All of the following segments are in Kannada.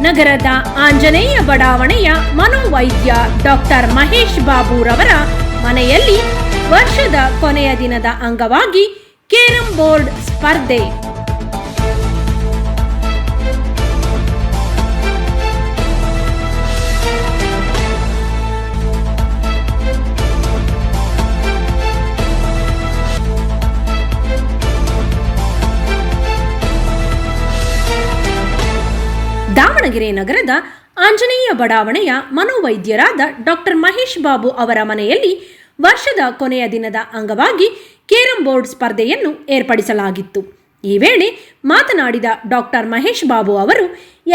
ನಗರದ ಆಂಜನೇಯ ಬಡಾವಣೆಯ ಮನೋವೈದ್ಯ ಡಾಕ್ಟರ್ ಮಹೇಶ್ ಬಾಬುರವರ ಮನೆಯಲ್ಲಿ ವರ್ಷದ ಕೊನೆಯ ದಿನದ ಅಂಗವಾಗಿ ಕೇರಂ ಬೋರ್ಡ್ ಸ್ಪರ್ಧೆ. ದಾವಣಗೆರೆ ನಗರದ ಆಂಜನೇಯ ಬಡಾವಣೆಯ ಮನೋವೈದ್ಯರಾದ ಡಾಕ್ಟರ್ ಮಹೇಶ್ ಬಾಬು ಅವರ ಮನೆಯಲ್ಲಿ ವರ್ಷದ ಕೊನೆಯ ದಿನದ ಅಂಗವಾಗಿ ಕೇರಂ ಬೋರ್ಡ್ ಸ್ಪರ್ಧೆಯನ್ನು ಏರ್ಪಡಿಸಲಾಗಿತ್ತು. ಈ ವೇಳೆ ಮಾತನಾಡಿದ ಡಾಕ್ಟರ್ ಮಹೇಶ್ ಬಾಬು ಅವರು,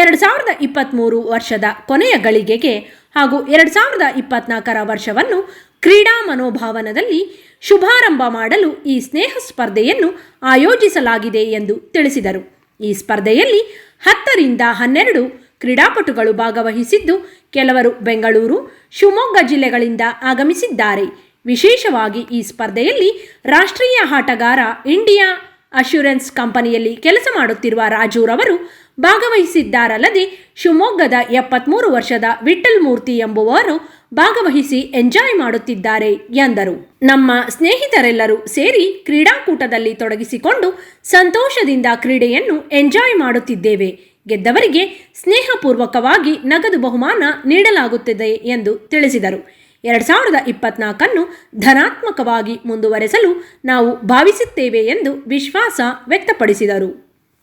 ಎರಡು ಸಾವಿರದ ಇಪ್ಪತ್ತ್ಮೂರು ವರ್ಷದ ಕೊನೆಯ ಗಳಿಗೆಗೆ ಹಾಗೂ ಎರಡು ಸಾವಿರದ ಇಪ್ಪತ್ನಾಲ್ಕರ ವರ್ಷವನ್ನು ಕ್ರೀಡಾ ಮನೋಭಾವನದಲ್ಲಿ ಶುಭಾರಂಭ ಮಾಡಲು ಈ ಸ್ನೇಹ ಸ್ಪರ್ಧೆಯನ್ನು ಆಯೋಜಿಸಲಾಗಿದೆ ಎಂದು ತಿಳಿಸಿದರು. ಈ ಸ್ಪರ್ಧೆಯಲ್ಲಿ ಹತ್ತರಿಂದ ಹನ್ನೆರಡು ಕ್ರೀಡಾಪಟುಗಳು ಭಾಗವಹಿಸಿದ್ದು ಕೆಲವರು ಬೆಂಗಳೂರು, ಶಿವಮೊಗ್ಗ ಜಿಲ್ಲೆಗಳಿಂದ ಆಗಮಿಸಿದ್ದಾರೆ. ವಿಶೇಷವಾಗಿ ಈ ಸ್ಪರ್ಧೆಯಲ್ಲಿ ರಾಷ್ಟ್ರೀಯ ಆಟಗಾರ ಇಂಡಿಯಾ ಅಶ್ಯೂರೆನ್ಸ್ ಕಂಪನಿಯಲ್ಲಿ ಕೆಲಸ ಮಾಡುತ್ತಿರುವ ರಾಜೂರವರು ಭಾಗವಹಿಸಿದ್ದಾರಲ್ಲದೆ ಶಿವಮೊಗ್ಗದ ಎಪ್ಪತ್ಮೂರು ವರ್ಷದ ವಿಠಲ್ ಮೂರ್ತಿ ಎಂಬುವರು ಭಾಗವಹಿಸಿ ಎಂಜಾಯ್ ಮಾಡುತ್ತಿದ್ದಾರೆ ಎಂದರು. ನಮ್ಮ ಸ್ನೇಹಿತರೆಲ್ಲರೂ ಸೇರಿ ಕ್ರೀಡಾಕೂಟದಲ್ಲಿ ತೊಡಗಿಸಿಕೊಂಡು ಸಂತೋಷದಿಂದ ಕ್ರೀಡೆಯನ್ನು ಎಂಜಾಯ್ ಮಾಡುತ್ತಿದ್ದೇವೆ. ಗೆದ್ದವರಿಗೆ ಸ್ನೇಹಪೂರ್ವಕವಾಗಿ ನಗದು ಬಹುಮಾನ ನೀಡಲಾಗುತ್ತದೆ ಎಂದು ತಿಳಿಸಿದರು. ಎರಡು ಸಾವಿರದ ಇಪ್ಪತ್ನಾಲ್ಕನ್ನು ಧನಾತ್ಮಕವಾಗಿ ಮುಂದುವರೆಸಲು ನಾವು ಭಾವಿಸುತ್ತೇವೆ ಎಂದು ವಿಶ್ವಾಸ ವ್ಯಕ್ತಪಡಿಸಿದರು.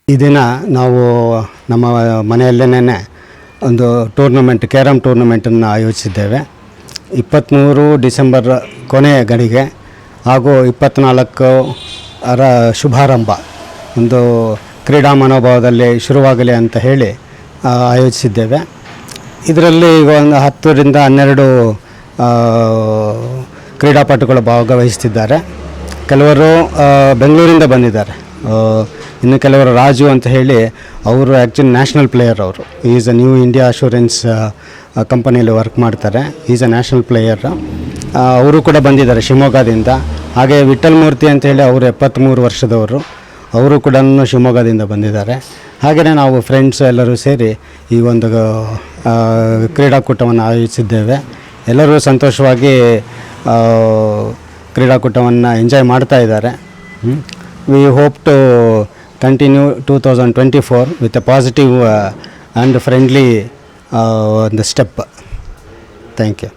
ಈ ದಿನ ನಾವು ನಮ್ಮ ಮನೆಯಲ್ಲೇನೆ ಒಂದು ಟೂರ್ನಮೆಂಟ್ ಕ್ಯಾರಮ್ ಟೂರ್ನಮೆಂಟನ್ನು ಆಯೋಜಿಸಿದ್ದೇವೆ. ಇಪ್ಪತ್ತ್ಮೂರು ಡಿಸೆಂಬರ್ ಕೊನೆಯ ಗಡಿಗೆ ಹಾಗೂ ಇಪ್ಪತ್ತ್ನಾಲ್ಕು ಅರ ಶುಭಾರಂಭ. ಒಂದು ಕ್ರೀಡಾ ಮನೋಭಾವದಲ್ಲಿ ಶುರುವಾಗಲಿ ಅಂತ ಹೇಳಿ ಆಯೋಜಿಸಿದ್ದೇವೆ. ಇದರಲ್ಲಿ ಈಗ ಒಂದು ಹತ್ತರಿಂದ ಹನ್ನೆರಡು ಕ್ರೀಡಾಪಟುಗಳು ಭಾಗವಹಿಸ್ತಿದ್ದಾರೆ ಕೆಲವರು ಬೆಂಗಳೂರಿಂದ ಬಂದಿದ್ದಾರೆ. ಇನ್ನು ಕೆಲವರು ರಾಜು ಅಂತ ಹೇಳಿ, ಅವರು ಆ್ಯಕ್ಚುಲಿ ನ್ಯಾಷನಲ್ ಪ್ಲೇಯರ್ ಅವರು. Is a new India assurance ಕಂಪನಿಯಲ್ಲಿ ವರ್ಕ್ ಮಾಡ್ತಾರೆ. ಈಸ್ ಅ ನ್ಯಾಷನಲ್ ಪ್ಲೇಯರ್ ಅವರು ಕೂಡ ಬಂದಿದ್ದಾರೆ ಶಿವಮೊಗ್ಗದಿಂದ. ಹಾಗೆ ವಿಠಲ್ ಮೂರ್ತಿ ಅಂತ ಹೇಳಿ ಅವರು ಎಪ್ಪತ್ತ್ಮೂರು ವರ್ಷದವರು. ಅವರು ಕೂಡ ಶಿವಮೊಗ್ಗದಿಂದ ಬಂದಿದ್ದಾರೆ. ಹಾಗೆಯೇ ನಾವು ಫ್ರೆಂಡ್ಸ್ ಎಲ್ಲರೂ ಸೇರಿ ಈ ಒಂದು ಕ್ರೀಡಾಕೂಟವನ್ನು ಆಯೋಜಿಸಿದ್ದೇವೆ. ಎಲ್ಲರೂ ಸಂತೋಷವಾಗಿ ಕ್ರೀಡಾಕೂಟವನ್ನು ಎಂಜಾಯ್ ಮಾಡ್ತಾ ಇದ್ದಾರೆ. We hope to continue two thousand twenty four with a positive and friendly அந்த ஸ்டெப்பு தேங்க்யூ